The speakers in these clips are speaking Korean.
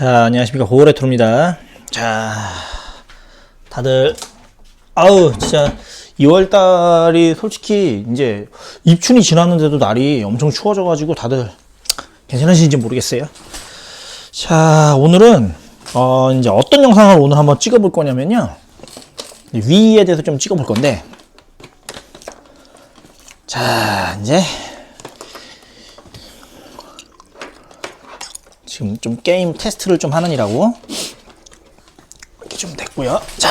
자, 안녕하십니까. 고고레트로입니다. 자, 다들, 아우, 진짜, 2월달이 솔직히 이제 입춘이 지났는데도 날이 엄청 추워져가지고 다들 괜찮으신지 모르겠어요. 자, 오늘은, 어, 이제 어떤 영상을 오늘 한번 찍어볼 거냐면요. 위에 대해서 좀 찍어볼 건데, 자, 이제, 지금 좀 게임 테스트를 좀 하느니라고 이렇게 좀 됐고요. 자,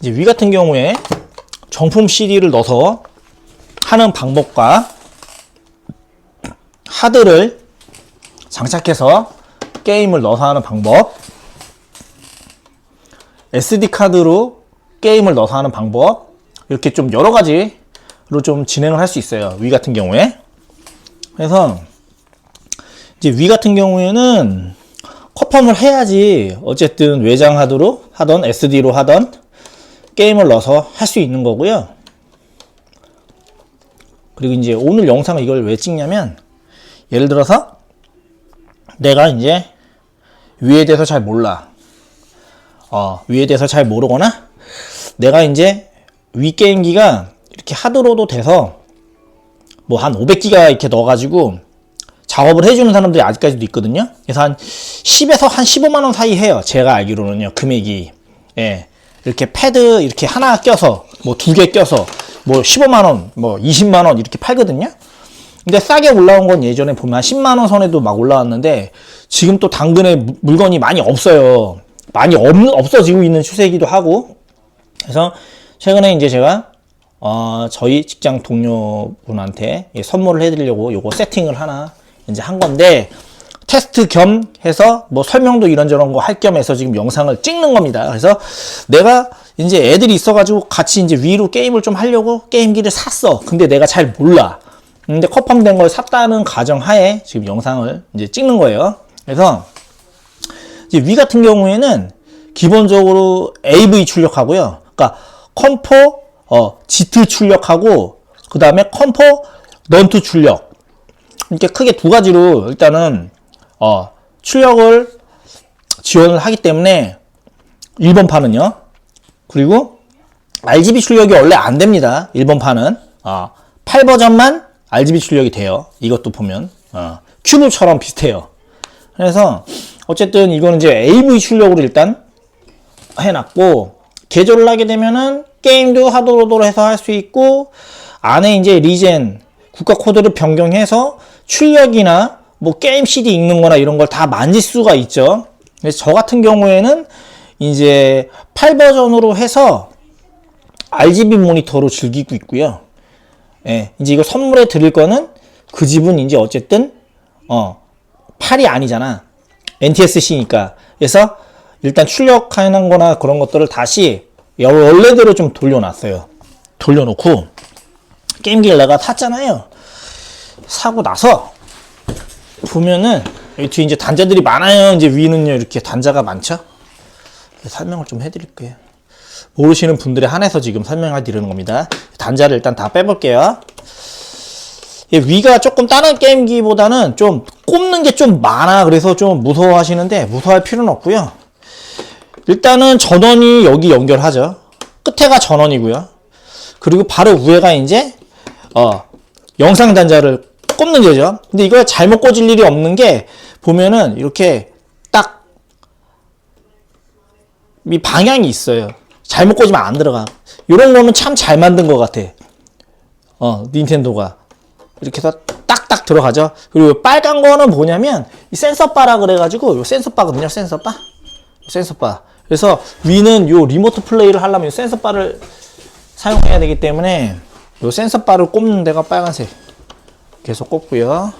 이제 위 같은 경우에 정품 CD를 넣어서 하는 방법과 하드를 장착해서 게임을 넣어서 하는 방법, SD 카드로 게임을 넣어서 하는 방법, 이렇게 좀 여러 가지로 좀 진행을 할 수 있어요. 위 같은 경우에. 그래서 이제 위 같은 경우에는 커펌을 해야지 어쨌든 외장 하드로 하던 SD로 하던 게임을 넣어서 할 수 있는 거고요. 그리고 이제 오늘 영상을 이걸 왜 찍냐면 예를 들어서 내가 이제 위에 대해서 잘 몰라. 어, 위에 대해서 잘 모르거나 내가 이제 위 게임기가 이렇게 하드로도 돼서 뭐 한 500기가 이렇게 넣어가지고 작업을 해주는 사람들이 아직까지도 있거든요. 그래서 한 10에서 한 15만 원 사이 해요. 제가 알기로는요. 금액이. 예. 이렇게 패드 이렇게 하나 껴서 뭐 두 개 껴서 뭐 15만 원, 뭐 20만 원 이렇게 팔거든요. 근데 싸게 올라온 건 예전에 보면 한 10만 원 선에도 막 올라왔는데 지금 또 당근에 무- 물건이 많이 없어요. 많이 없, 없어지고 있는 추세이기도 하고. 그래서 최근에 이제 제가 어, 저희 직장 동료분한테 예, 선물을 해드리려고 요거 세팅을 하나 이제 한 건데 테스트 겸 해서 뭐 설명도 이런저런 거 할 겸 해서 지금 영상을 찍는 겁니다. 그래서 내가 이제 애들이 있어가지고 같이 이제 위로 게임을 좀 하려고 게임기를 샀어. 근데 내가 잘 몰라. 근데 컵펌된 걸 샀다는 가정 하에 지금 영상을 이제 찍는 거예요. 그래서 이제 위 같은 경우에는 기본적으로 AV 출력하고요. 그러니까 컴포 어 지트 출력하고 그 다음에 컴포 넌트 출력 이렇게 크게 두 가지로 일단은 어 출력을 지원을 하기 때문에 1번 판은요. 그리고 RGB 출력이 원래 안 됩니다. 1번 판은 어, 8버전만 RGB 출력이 돼요. 이것도 보면 어, 큐브처럼 비슷해요. 그래서 어쨌든 이거는 이제 AV 출력으로 일단 해놨고 개조를 하게 되면은 게임도 하드로드로 해서 할 수 있고 안에 이제 리젠 국가 코드를 변경해서 출력이나 뭐 게임 CD 읽는 거나 이런 걸 다 만질 수가 있죠. 그래서 저 같은 경우에는 이제 8버전으로 해서 RGB 모니터로 즐기고 있고요. 예, 이제 이거 선물해 드릴 거는 그 집은 이제 어쨌든 어 8이 아니잖아. NTSC니까. 그래서 일단 출력하는 거나 그런 것들을 다시 원래대로 좀 돌려놨어요. 돌려놓고 게임기를 내가 샀잖아요. 사고 나서 보면은 여기 뒤에 이제 단자들이 많아요. 이제 위는요 이렇게 단자가 많죠. 설명을 좀 해드릴게요. 모르시는 분들에 한해서 지금 설명해 드리는 겁니다. 단자를 일단 다 빼볼게요. 예, 위가 조금 다른 게임기보다는 좀 꼽는 게 좀 많아. 그래서 좀 무서워하시는데 무서워할 필요는 없고요. 일단은 전원이 여기 연결하죠. 끝에가 전원이고요. 그리고 바로 위에가 이제 어, 영상 단자를 꼽는 거죠. 근데 이걸 잘못 꽂을 일이 없는 게 보면은 이렇게 딱 이 방향이 있어요. 잘못 꽂으면 안 들어가. 이런 거는 참 잘 만든 것 같아. 어, 닌텐도가. 이렇게 해서 딱딱 들어가죠. 그리고 빨간 거는 뭐냐면 이 센서 바라 그래가지고 요 센서 바거든요. 센서 바. 센서 바. 그래서 위는 요 리모트 플레이를 하려면 요 센서 바를 사용해야 되기 때문에 요 센서 바를 꼽는 데가 빨간색. 계속 꼽고요.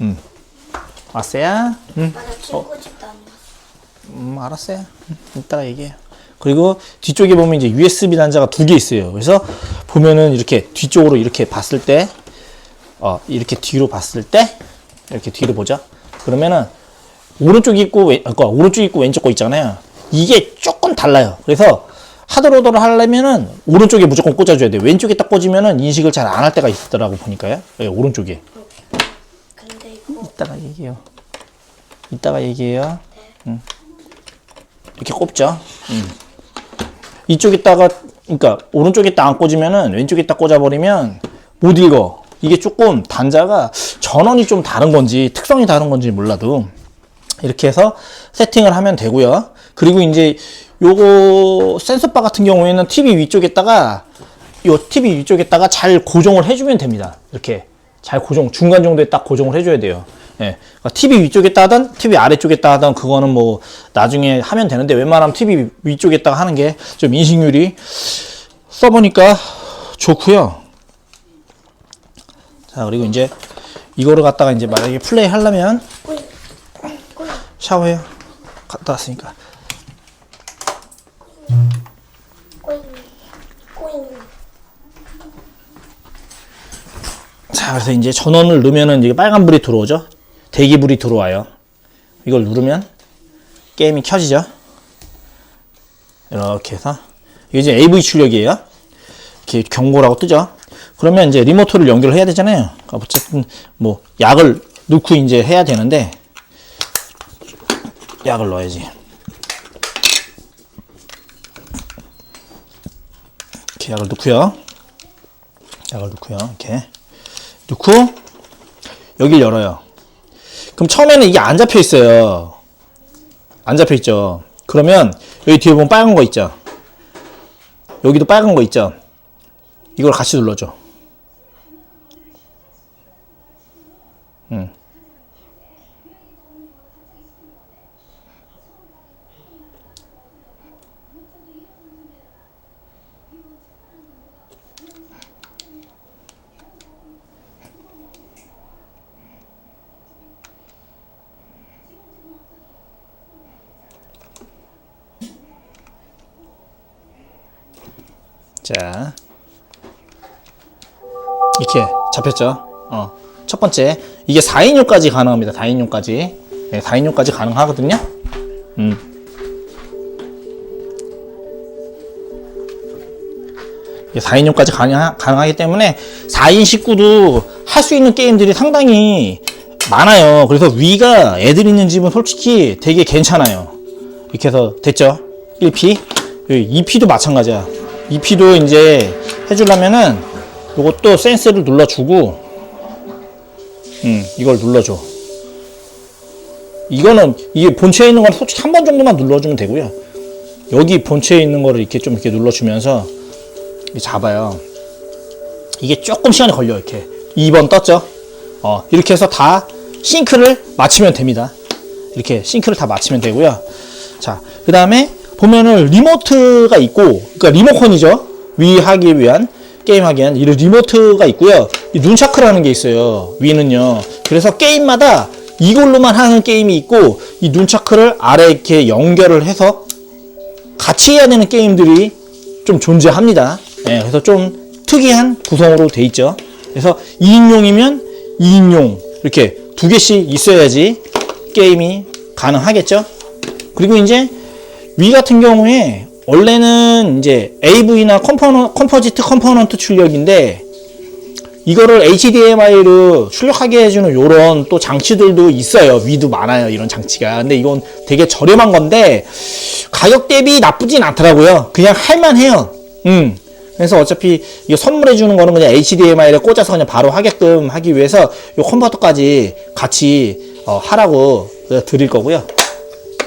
음. 왔어요? 음. 맞아 키고 싶다. 음, 알았어요. 음, 이따가 얘기해요. 그리고 뒤쪽에 보면 이제 USB 단자가 두 개 있어요. 그래서 보면은 이렇게 뒤쪽으로 이렇게 봤을 때, 어, 이렇게 뒤로 봤을 때, 이렇게 뒤로 보죠. 그러면은 오른쪽 있고, 왼, 그러니까 오른쪽 있고 왼쪽 거 있잖아요. 이게 조금 달라요. 그래서 하드로더를 하려면은 오른쪽에 무조건 꽂아줘야 돼요. 왼쪽에 딱 꽂으면은 인식을 잘 안 할 때가 있더라고 보니까요. 예, 오른쪽에. 근데 이거 이따가 얘기해요. 이따가 얘기해요. 음. 이렇게 꼽죠. 음. 이쪽에다가 그러니까 오른쪽에다 안 꽂으면은 왼쪽에다 꽂아버리면 못 읽어. 이게 조금 단자가 전원이 좀 다른 건지 특성이 다른 건지 몰라도 이렇게 해서 세팅을 하면 되고요. 그리고 이제 요거 센서바 같은 경우에는 TV 위쪽에다가 요 TV 위쪽에다가 잘 고정을 해주면 됩니다. 이렇게 잘 고정 중간 정도에 딱 고정을 해줘야 돼요. 예, 그러니까 TV 위쪽에다 하든 TV 아래쪽에다 하든 그거는 뭐 나중에 하면 되는데 웬만하면 TV 위쪽에다가 하는 게 좀 인식률이 써보니까 좋고요. 자 그리고 이제 이거를 갖다가 이제 만약에 플레이 하려면 샤워해요. 갔다 왔으니까. 자, 그래서 이제 전원을 넣으면은 이게 빨간 불이 들어오죠? 대기 불이 들어와요. 이걸 누르면 게임이 켜지죠? 이렇게 해서. 이게 이제 AV 출력이에요. 이렇게 경고라고 뜨죠? 그러면 이제 리모트를 연결해야 되잖아요. 그러니까 어쨌든 뭐 약을 넣고 이제 해야 되는데 약을 넣어야지. 이렇게 약을 넣고요. 약을 넣고요. 이렇게. 넣고 여길 열어요. 그럼 처음에는 이게 안 잡혀 있어요. 안 잡혀 있죠. 그러면 여기 뒤에 보면 빨간 거 있죠. 여기도 빨간 거 있죠. 이걸 같이 눌러줘. 음. 자. 이렇게 잡혔죠. 어. 첫 번째. 이게 4인용까지 가능합니다. 4인용까지. 네, 4인용까지 가능하거든요. 음. 이게 4인용까지 가능, 가능하기 때문에 4인 식구도 할 수 있는 게임들이 상당히 많아요. 그래서 위가 애들 있는 집은 솔직히 되게 괜찮아요. 이렇게 해서 됐죠? 1P. 2P도 마찬가지야. 2P도 이제 해주려면은 요것도 센스를 눌러주고, 음, 이걸 눌러줘. 이거는, 이게 본체에 있는 건 솔직히 한 번 정도만 눌러주면 되고요. 여기 본체에 있는 거를 이렇게 좀 이렇게 눌러주면서 잡아요. 이게 조금 시간이 걸려, 이렇게. 2번 떴죠? 어, 이렇게 해서 다 싱크를 맞추면 됩니다. 이렇게 싱크를 다 맞추면 되고요. 자, 그 다음에 보면은 리모트가 있고, 그러니까 리모컨이죠. 위 하기 위한 게임 하기 위한 이 리모트가 있고요. 이 눈차크라는 게 있어요. 위는요. 그래서 게임마다 이걸로만 하는 게임이 있고 이 눈차크를 아래 이렇게 연결을 해서 같이 해야 되는 게임들이 좀 존재합니다. 예, 그래서 좀 특이한 구성으로 돼 있죠. 그래서 2인용이면 2인용 이렇게 두 개씩 있어야지 게임이 가능하겠죠. 그리고 이제 위 같은 경우에 원래는 이제 AV나 컴포너, 컴포지트 컴포넌트 출력인데 이거를 HDMI로 출력하게 해주는 요런 또 장치들도 있어요. 위도 많아요. 이런 장치가. 근데 이건 되게 저렴한 건데 가격 대비 나쁘진 않더라고요. 그냥 할만해요. 음. 그래서 어차피 이거 선물해 주는 거는 그냥 HDMI를 꽂아서 그냥 바로 하게끔 하기 위해서 요 컨버터까지 같이 어, 하라고 드릴 거고요.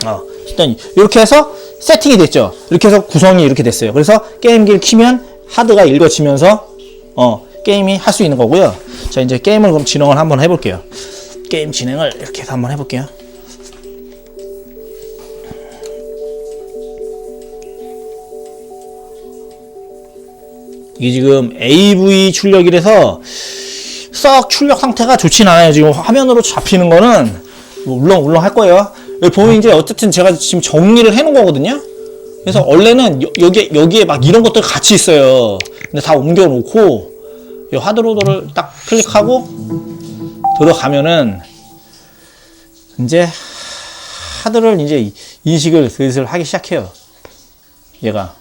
어, 일단 이렇게 해서 세팅이 됐죠. 이렇게 해서 구성이 이렇게 됐어요. 그래서 게임기를 키면 하드가 읽어지면서 어, 게임이 할 수 있는 거고요. 자, 이제 게임을 그럼 진행을 한번 해볼게요. 게임 진행을 이렇게 해서 한번 해볼게요. 이게 지금 AV 출력이라서 썩 출력 상태가 좋진 않아요. 지금 화면으로 잡히는 거는 뭐 울렁울렁 할 거예요. 여기 보면 이제 어쨌든 제가 지금 정리를 해 놓은 거거든요. 그래서 원래는 여, 여기 여기에 막 이런 것들 같이 있어요. 근데 다 옮겨 놓고 이 하드로더를 딱 클릭하고 들어가면은 이제 하드를 이제 인식을 슬슬 하기 시작해요. 얘가.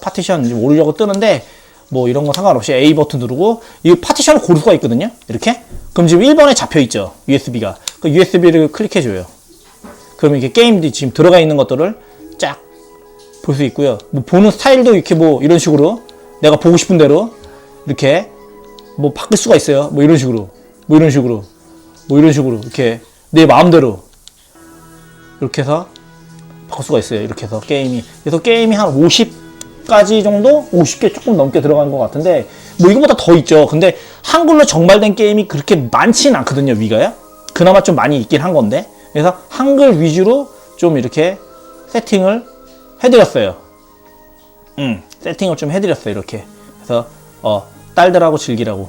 파티션 오르려고 뜨는데 뭐 이런 거 상관없이 A 버튼 누르고 이 파티션을 고를 수가 있거든요. 이렇게. 그럼 지금 1번에 잡혀 있죠. USB가. 그 USB를 클릭해 줘요. 그러면 이렇게 게임들이 지금 들어가 있는 것들을 쫙 볼 수 있고요. 뭐 보는 스타일도 이렇게 뭐 이런 식으로 내가 보고 싶은 대로 이렇게 뭐 바꿀 수가 있어요. 뭐 이런 식으로. 뭐 이런 식으로. 뭐 이런 식으로. 이렇게 내 마음대로 이렇게 해서 바꿀 수가 있어요. 이렇게 해서 게임이. 그래서 게임이 한 50 가지 정도? 50개 조금 넘게 들어가는 것 같은데, 뭐 이거보다 더 있죠. 근데 한글로 정발된 게임이 그렇게 많지는 않거든요, 위가요. 그나마 좀 많이 있긴 한 건데. 그래서 한글 위주로 좀 이렇게 세팅을 해드렸어요. 음, 세팅을 좀 해드렸어요, 이렇게. 그래서, 어, 딸들하고 즐기라고.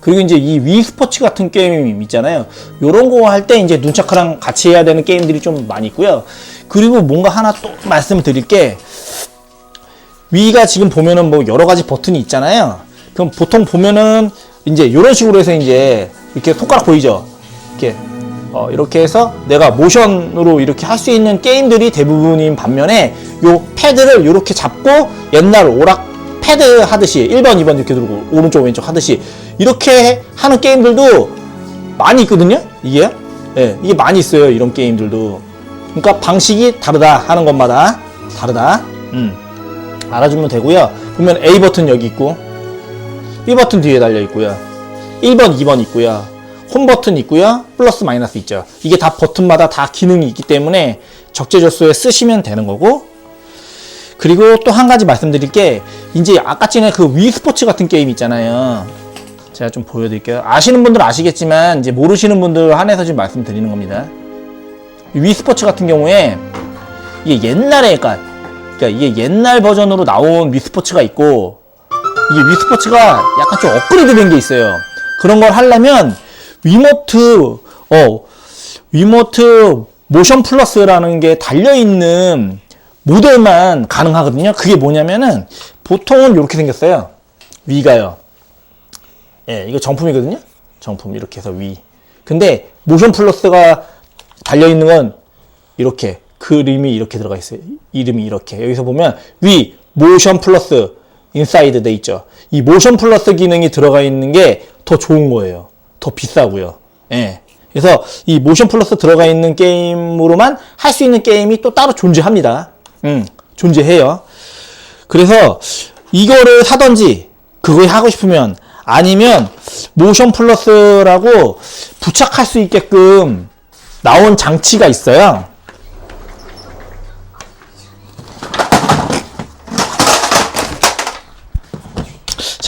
그리고 이제 이 위 스포츠 같은 게임 있잖아요. 요런 거 할 때 이제 눈차크랑 같이 해야 되는 게임들이 좀 많이 있고요. 그리고 뭔가 하나 또 말씀드릴 게 위가 지금 보면은 뭐 여러 가지 버튼이 있잖아요. 그럼 보통 보면은 이제 요런 식으로 해서 이제 이렇게 손가락 보이죠? 이렇게 어, 이렇게 해서 내가 모션으로 이렇게 할 수 있는 게임들이 대부분인 반면에 요 패드를 이렇게 잡고 옛날 오락 패드 하듯이 1번, 2번 이렇게 누르고 오른쪽, 왼쪽 하듯이 이렇게 하는 게임들도 많이 있거든요. 이게 예, 이게 많이 있어요. 이런 게임들도. 그러니까 방식이 다르다 하는 것마다 다르다. 음. 알아주면 되고요. 보면 A 버튼 여기 있고 B 버튼 뒤에 달려 있고요. 1번, 2번 있고요. 홈 버튼 있고요. 플러스 마이너스 있죠. 이게 다 버튼마다 다 기능이 있기 때문에 적재적소에 쓰시면 되는 거고 그리고 또 한 가지 말씀드릴 게 이제 아까 전에 그 위 스포츠 같은 게임 있잖아요. 제가 좀 보여드릴게요. 아시는 분들은 아시겠지만 이제 모르시는 분들 한해서 지금 말씀드리는 겁니다. 위 스포츠 같은 경우에 이게 옛날에 그러니까, 그러니까 이게 옛날 버전으로 나온 위 스포츠가 있고 이게 위 스포츠가 약간 좀 업그레이드 된 게 있어요. 그런 걸 하려면 위모트 어 위모트 모션 플러스라는 게 달려 있는 모델만 가능하거든요. 그게 뭐냐면은 보통은 이렇게 생겼어요. 위가요. 예, 이거 정품이거든요. 정품 이렇게 해서 위. 근데 모션 플러스가 달려 있는 건 이렇게 그림이 이렇게 들어가 있어요. 이름이 이렇게 여기서 보면 위 모션 플러스 인사이드 돼 있죠. 이 모션 플러스 기능이 들어가 있는 게 더 좋은 거예요. 더 비싸고요. 예. 그래서 이 모션 플러스 들어가 있는 게임으로만 할 수 있는 게임이 또 따로 존재합니다. 음, 존재해요. 그래서 이거를 사던지 그거 하고 싶으면 아니면 모션 플러스라고 부착할 수 있게끔 나온 장치가 있어요.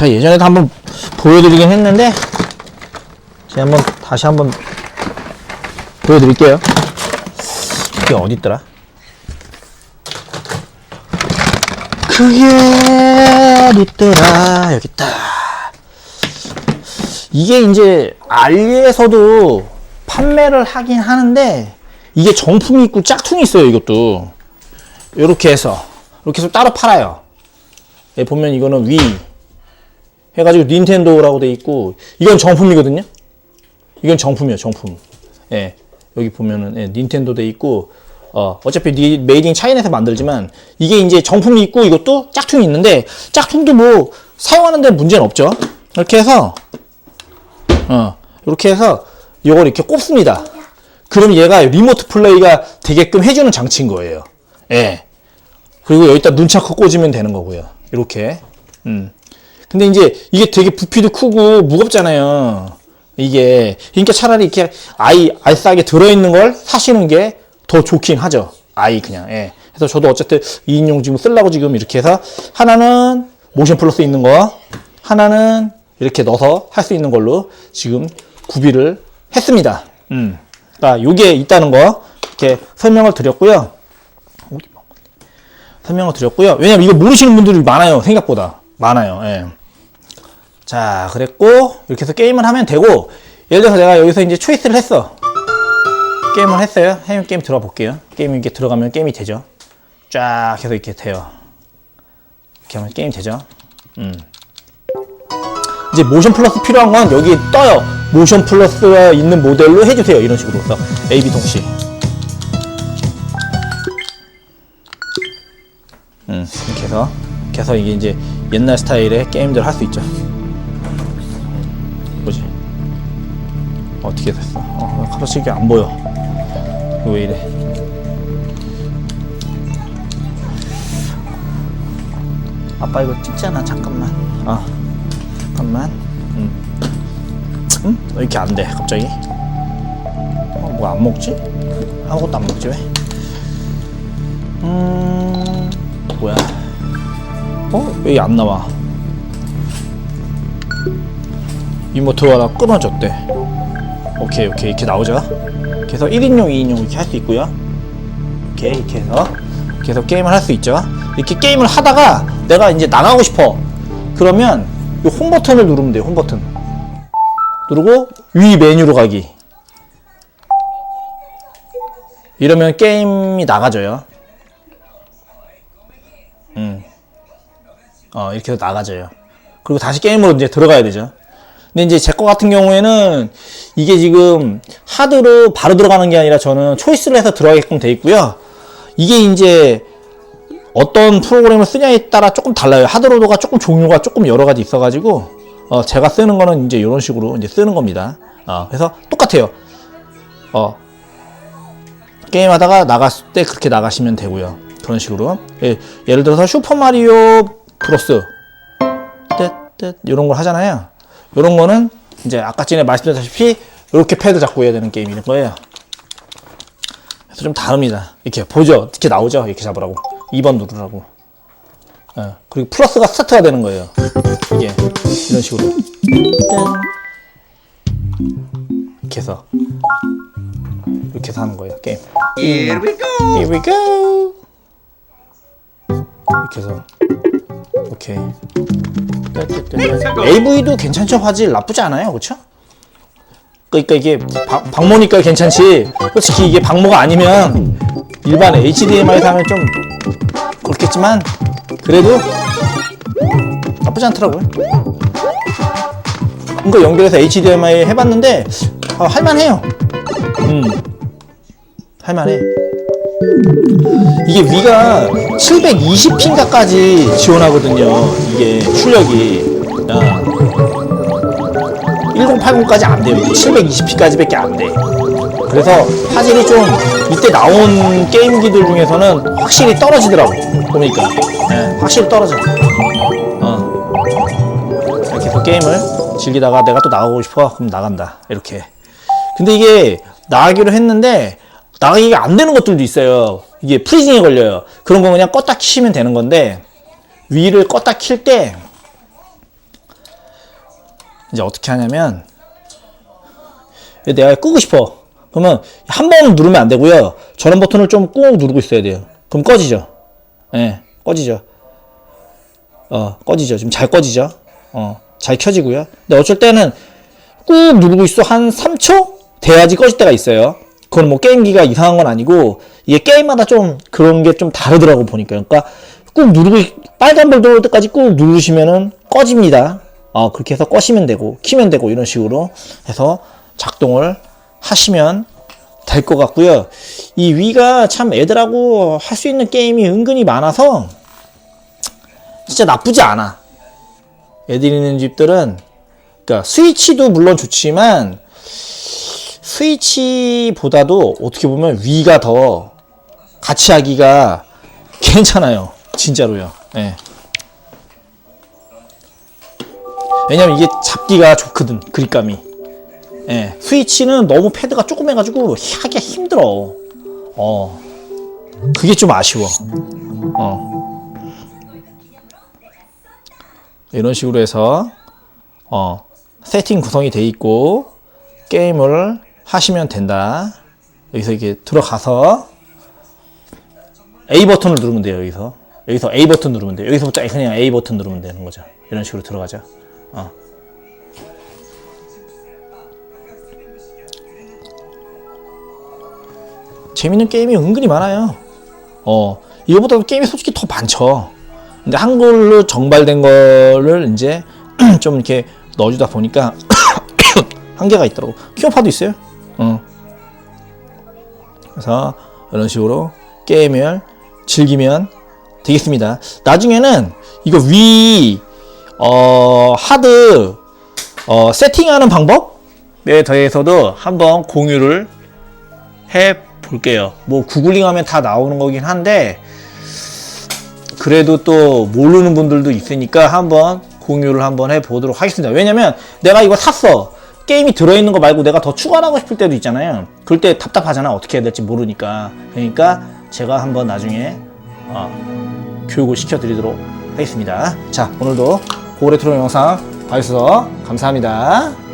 제가 예전에도 한번 보여드리긴 했는데 제가 한번 다시 한번 보여드릴게요. 이게 어디 있더라? 그게 어디 있더라? 여기 있다. 이게 이제 알리에서도 판매를 하긴 하는데 이게 정품이 있고 짝퉁이 있어요. 이것도 이렇게 해서 이렇게 해서 따로 팔아요. 예, 보면 이거는 위 해가지고 닌텐도라고 돼 있고 이건 정품이거든요. 이건 정품이에요, 정품. 예, 여기 보면은 예, 닌텐도 돼 있고 어, 어차피 니 메이드 인 차이나에서 만들지만 이게 이제 정품이 있고 이것도 짝퉁이 있는데 짝퉁도 뭐 사용하는 데 문제는 없죠. 이렇게 해서 어, 이렇게 해서 이걸 이렇게 꼽습니다. 그럼 얘가 리모트 플레이가 되게끔 해주는 장치인 거예요. 예. 그리고 여기다 눈차크 꽂으면 되는 거고요. 이렇게. 음. 근데 이제 이게 되게 부피도 크고 무겁잖아요. 이게 그러니까 차라리 이렇게 아이 알싸게 들어있는 걸 사시는 게 더 좋긴 하죠. 아이 그냥. 예. 그래서 저도 어쨌든 2인용 지금 쓰려고 지금 이렇게 해서 하나는 모션 플러스 있는 거, 하나는 이렇게 넣어서 할 수 있는 걸로 지금 구비를 했습니다. 음. 그러니까 요게 있다는 거 이렇게 설명을 드렸고요. 설명을 드렸고요. 왜냐면 이거 모르시는 분들이 많아요. 생각보다 많아요. 예. 자, 그랬고 이렇게 해서 게임을 하면 되고 예를 들어서 내가 여기서 이제 초이스를 했어. 게임을 했어요. 해면 게임 들어가 볼게요. 게임 이렇게 들어가면 게임이 되죠. 쫙 해서 이렇게 돼요. 이렇게 하면 게임 되죠. 음. 이제 모션 플러스 필요한 건 여기 떠요. 모션 플러스가 있는 모델로 해주세요. 이런 식으로. 그래서 A, B 동시. 음, 이렇게 해서 그래서 이게 이제 옛날 스타일의 게임들 할 수 있죠. 어떻게 됐어? 어, 가로치기 안 보여. 왜 이래? 아빠 이거 찍잖아. 잠깐만. 아, 잠깐만. 음. 음? 왜 이렇게 안 돼? 갑자기? 어, 뭐안 먹지? 아무것도 안 먹지 왜? 음, 뭐야? 어? 왜 안 나와? 이모트가 나 끊어졌대. 오케이, 오케이. 이렇게 나오죠? 그래서 1인용, 2인용 이렇게 할 수 있고요. 오케이, 이렇게 해서 계속 게임을 할 수 있죠. 이렇게 게임을 하다가 내가 이제 나가고 싶어. 그러면 이 홈 버튼을 누르면 돼요. 홈 버튼. 누르고 위 메뉴로 가기. 이러면 게임이 나가져요. 음. 어, 이렇게 해서 나가져요. 그리고 다시 게임으로 이제 들어가야 되죠. 근데 이제 제 거 같은 경우에는 이게 지금 하드로 바로 들어가는 게 아니라 저는 초이스를 해서 들어가게끔 돼 있고요. 이게 이제 어떤 프로그램을 쓰냐에 따라 조금 달라요. 하드로드가 조금 종류가 조금 여러 가지 있어가지고 어, 제가 쓰는 거는 이제 이런 식으로 이제 쓰는 겁니다. 어, 그래서 똑같아요. 어, 게임하다가 나갔을 때 그렇게 나가시면 되고요. 그런 식으로. 예, 예를 들어서 슈퍼 마리오 브로스 이런 걸 하잖아요. 이런 거는 이제 아까 전에 말씀드렸다시피 이렇게 패드 잡고 해야 되는 게임인 거예요. 그래서 좀 다릅니다. 이렇게 보죠. 이렇게 나오죠. 이렇게 잡으라고. 2번 누르라고. 예, 그리고 플러스가 스타트가 되는 거예요. 이게 이런 식으로. 짠. 이렇게 해서 이렇게 해서 하는 거예요. 게임. Here we go. Here we go. 이렇게 해서 오케이. AV도 괜찮죠 화질 나쁘지 않아요, 그렇죠? 그러니까 이게 방, 방모니까 괜찮지. 솔직히 이게 방모가 아니면 일반 HDMI 사면 좀 그렇겠지만 그래도 나쁘지 않더라고요. 이거 연결해서 HDMI 해봤는데 아, 할만해요. 음, 할만해. 이게 위가 720핀가까지 지원하거든요. 이게 출력이. 아. 1080까지 안 돼요. 720p까지밖에 안 돼. 그래서 화질이 좀 이때 나온 게임기들 중에서는 확실히 떨어지더라고. 보니까. 예, 확실히 떨어져. 어. 이렇게 해서 게임을 즐기다가 내가 또 나가고 싶어. 그럼 나간다. 이렇게. 근데 이게 나가기로 했는데 나가기가 안 되는 것들도 있어요. 이게 프리징에 걸려요. 그런 거 그냥 껐다 키시면 되는 건데 위를 껐다 킬 때 이제 어떻게 하냐면 내가 끄고 싶어. 그러면 한 번은 누르면 안 되고요. 전원 버튼을 좀 꾹 누르고 있어야 돼요. 그럼 꺼지죠. 예, 꺼지죠. 어, 꺼지죠. 지금 잘 꺼지죠. 어, 잘 켜지고요. 근데 어쩔 때는 꾹 누르고 있어 한 3초 돼야지 꺼질 때가 있어요. 그건 뭐 게임기가 이상한 건 아니고 이게 게임마다 좀 그런 게 좀 다르더라고 보니까 그러니까 꾹 누르고 있- 빨간불 들어올 때까지 꾹 누르시면은 꺼집니다. 어 그렇게 해서 꺼시면 되고 키면 되고 이런 식으로 해서 작동을 하시면 될 것 같고요. 이 위가 참 애들하고 할 수 있는 게임이 은근히 많아서 진짜 나쁘지 않아. 애들 있는 집들은 그러니까 스위치도 물론 좋지만 스위치보다도 어떻게 보면 위가 더 같이 하기가 괜찮아요. 진짜로요. 예. 왜냐면 이게 잡기가 좋거든. 그립감이. 예. 스위치는 너무 패드가 조그매가지고 하기가 힘들어. 어. 그게 좀 아쉬워. 어. 이런 식으로 해서 어, 세팅 구성이 돼 있고 게임을 하시면 된다. 여기서 이렇게 들어가서 A 버튼을 누르면 돼요. 여기서 여기서 A 버튼 누르면 돼요. 여기서부터 그냥 A 버튼 누르면 되는 거죠. 이런 식으로 들어가죠. 어. 재밌는 게임이 은근히 많아요. 어, 이거보다도 게임이 솔직히 더 많죠. 근데 한글로 정발된 거를 이제 좀 이렇게 넣어주다 보니까 한계가 있더라고. 키오파도 있어요. 어. 그래서 이런 식으로 게임을 즐기면 되겠습니다. 나중에는 이거 위, 어, 하드, 어, 세팅하는 방법에 대해서도 한번 공유를 해 볼게요. 뭐 구글링 하면 다 나오는 거긴 한데, 그래도 또 모르는 분들도 있으니까 한번 공유를 한번 해 보도록 하겠습니다. 왜냐면 내가 이거 샀어. 게임이 들어있는 거 말고 내가 더 추가하고 싶을 때도 있잖아요. 그럴 때 답답하잖아. 어떻게 해야 될지 모르니까. 그러니까 제가 한번 나중에 어, 교육을 시켜드리도록 하겠습니다. 자, 오늘도 고레트로 영상 봐주셔서 감사합니다.